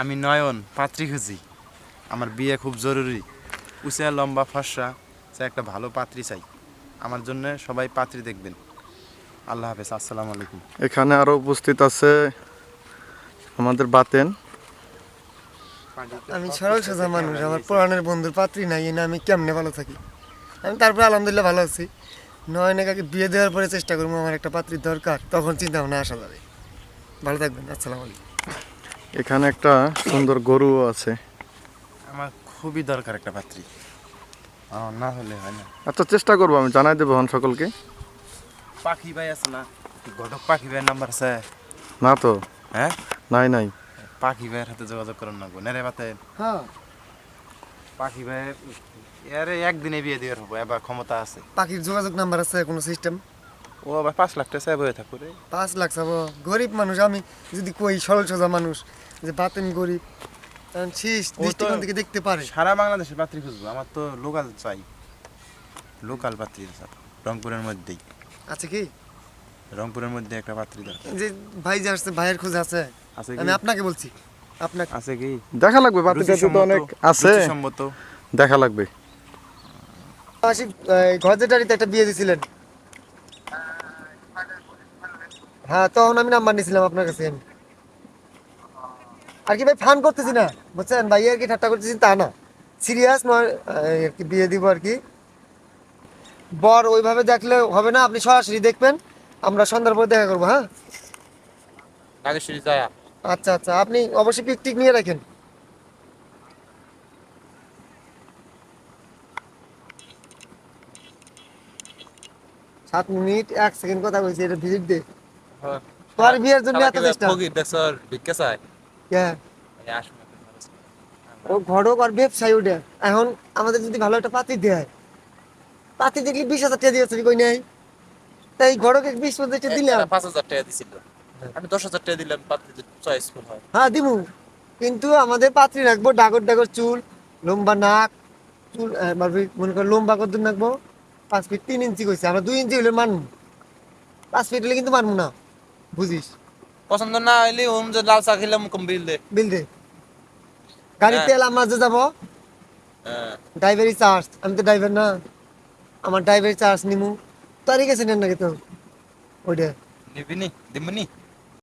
আমি নয়ন পাত্রী খুঁজি। আমার বিয়ে খুব জরুরি। উঁচা লম্বা ফর্সা সে একটা ভালো পাত্রী চাই। আমার জন্য সবাই পাত্রী দেখবেন। আল্লাহ হাফেজ আসসালামু আলাইকুম। এখানে আরও উপস্থিত আছে আমাদের বাতেন। আমি সরল সোজা মানুষ আমার পুরাণের বন্ধুর পাত্রী নাই এনে আমি কেমনে ভালো থাকি? আমি তারপরে আলহামদুলিল্লাহ ভালো আছি। নয়নে কাকে বিয়ে দেওয়ার পরে চেষ্টা করব আমার একটা পাত্রীর দরকার তখন চিন্তা ভাবনা আসা যাবে। ভালো থাকবেন আসসালামু আলাইকুম। এখানে একটা সুন্দর গরুও আছে। আমার খুবই দরকার একটা পাত্রী। না হলে হয় না। আচ্ছা চেষ্টা করব আমি জানাই দেবো হন সকলকে। পাখি ভাই আছে না? ঘটক পাখি ভাইয়ের নাম্বার আছে? না তো? হ্যাঁ? নাই নাই। পাখি ভাইয়ের হাতে যোগাযোগ করুন না গো নেরে বাতে। হ্যাঁ। পাখি ভাইয়ের এরে একদিনে বিয়ে দিয়ে হব এবার ক্ষমতা আছে। পাখির যোগাযোগ নাম্বার আছে কোনো সিস্টেম ও আবার পাঁচ লাখ টাকা চাইব হয়ে থাকো রে। পাঁচ লাখ চাবো গরিব মানুষ আমি যদি কই সরল সোজা মানুষ যে বাতেন গরিব শীষ দৃষ্টিকোণ থেকে দেখতে পারে। সারা বাংলাদেশে পাত্রী খুঁজবো আমার তো লোকাল চাই। লোকাল পাত্রী রংপুরের মধ্যেই। আছে কি? রংপুরের মধ্যে একটা পাত্রী দরকার। যে ভাই যে আসছে ভাইয়ের খোঁজ আছে। আছে আমি আপনাকে বলছি আপনাকে। আছে কি? দেখা লাগবে তো অনেক আছে। রুচিসম্মত। দেখা লাগবে। আশিক ঘরজেটারিতে একটা বিয়ে দিছিলেন হ্যাঁ তখন আমি নাম্বার নিয়েছিলাম আপনার কাছে। আমি আর কি ভাই ফান করতেছি না বুঝছেন? ভাই আর কি ঠাট্টা করতেছি তা না। সিরিয়াস নয় আর কি বিয়ে দিব আর কি। বর ওইভাবে দেখলে হবে না আপনি সরাসরি দেখবেন। আমরা সন্ধ্যার পর দেখা করব হ্যাঁ? নাগেশ্বরী জয়া আচ্ছা আচ্ছা আপনি অবশ্যই পিকটিক নিয়ে রাখেন। সাত মিনিট এক সেকেন্ড কথা বলছি এটা ভিজিট দে তোমার বিয়ের জন্য এত চেষ্টা। ফকির দেখছর ভিক্ষা চায়? হ্যাঁ এই ও ঘটক আর ব্যবসায়ী এখন আমাদের যদি ভালো একটা পাতি দেয় পাতি দেখলি বিশ হাজার টাকা দিয়েছে কই নাই। তাই ঘটকে বিশ টাকা দিলাম। পাঁচ হাজার টাকা দিছিল। আমি দশ হাজার টাকা দিলাম পাত্রী চয়েসফুল হয় হ্যাঁ দিমু। কিন্তু আমাদের পাত্রী রাখব ডাগর ডাগর চুল লম্বা নাক চুল মনে কর লম্বা কত রাখব পাঁচ ফিট তিন ইঞ্চি কইছে আমরা দুই ইঞ্চি হলে মানবো পাঁচ ফিট হলে কিন্তু মানবো না। বুঝিস? পছন্দ না হইলে ওম যে লাল চা খেলাম কম বিল দে। বিল দে। হ্যাঁ। তেল আমরা যে যাব ড্রাইভারি চার্জ আমি তো ড্রাইভার না। আমার ড্রাইভারি চার্জ নিমু। তারিখ আছে নেন নাকি তো ওইটা। নিবি নি? দিবনি